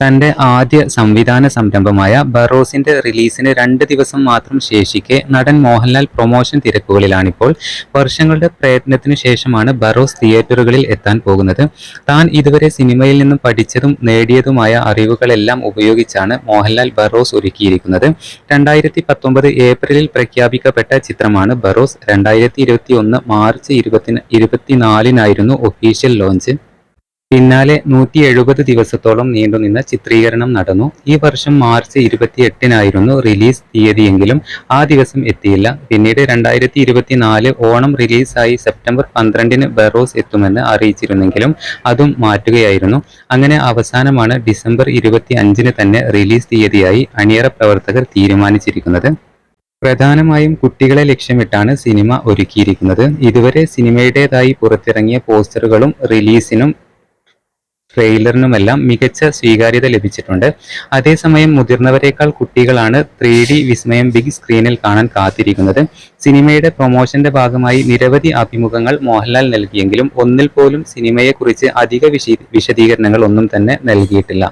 തന്റെ ആദ്യ സംവിധാന സംരംഭമായ ബറോസിന്റെ റിലീസിന് രണ്ട് ദിവസം മാത്രം ശേഷിക്കെ നടൻ മോഹൻലാൽ പ്രൊമോഷൻ തിരക്കുകളിലാണിപ്പോൾ. വർഷങ്ങളുടെ പ്രയത്നത്തിനു ശേഷമാണ് ബറോസ് തിയേറ്ററുകളിൽ എത്താൻ പോകുന്നത്. താൻ ഇതുവരെ സിനിമയിൽ നിന്നും പഠിച്ചതും നേടിയതുമായ അറിവുകളെല്ലാം ഉപയോഗിച്ചാണ് മോഹൻലാൽ ബറോസ് ഒരുക്കിയിരിക്കുന്നത്. രണ്ടായിരത്തി പത്തൊമ്പത് ഏപ്രിലിൽ പ്രഖ്യാപിക്കപ്പെട്ട ചിത്രമാണ് ബറോസ്. രണ്ടായിരത്തി ഇരുപത്തി ഒന്ന് മാർച്ച് ഇരുപത്തി ഇരുപത്തിനാലിനായിരുന്നു ഒഫീഷ്യൽ ലോഞ്ച്. പിന്നാലെ നൂറ്റി എഴുപത് ദിവസത്തോളം നീണ്ടുനിന്ന ചിത്രീകരണം നടന്നു. ഈ വർഷം മാർച്ച് ഇരുപത്തിയെട്ടിനായിരുന്നു റിലീസ് തീയതിയെങ്കിലും ആ ദിവസം എത്തിയില്ല. പിന്നീട് രണ്ടായിരത്തി ഇരുപത്തിനാല് ഓണം റിലീസായി സെപ്റ്റംബർ പന്ത്രണ്ടിന് ബെറോസ് എത്തുമെന്ന് അറിയിച്ചിരുന്നെങ്കിലും അതും മാറ്റുകയായിരുന്നു. അങ്ങനെ അവസാനമാണ് ഡിസംബർ ഇരുപത്തി അഞ്ചിന് തന്നെ റിലീസ് തീയതിയായി അണിയറ പ്രവർത്തകർ തീരുമാനിച്ചിരിക്കുന്നത്. പ്രധാനമായും കുട്ടികളെ ലക്ഷ്യമിട്ടാണ് സിനിമ ഒരുക്കിയിരിക്കുന്നത്. ഇതുവരെ സിനിമയുടേതായി പുറത്തിറങ്ങിയ പോസ്റ്ററുകളും റിലീസിനും ട്രെയിലറിനുമെല്ലാം മികച്ച സ്വീകാര്യത ലഭിച്ചിട്ടുണ്ട്. അതേസമയം മുതിർന്നവരെക്കാൾ കുട്ടികളാണ് ത്രീ ഡി വിസ്മയം ബിഗ് സ്ക്രീനിൽ കാണാൻ കാത്തിരിക്കുന്നത്. സിനിമയുടെ പ്രൊമോഷന്റെ ഭാഗമായി നിരവധി അഭിമുഖങ്ങൾ മോഹൻലാൽ നൽകിയെങ്കിലും ഒന്നിൽ പോലും സിനിമയെക്കുറിച്ച് അധിക വിശദീകരണങ്ങൾ ഒന്നും തന്നെ നൽകിയിട്ടില്ല.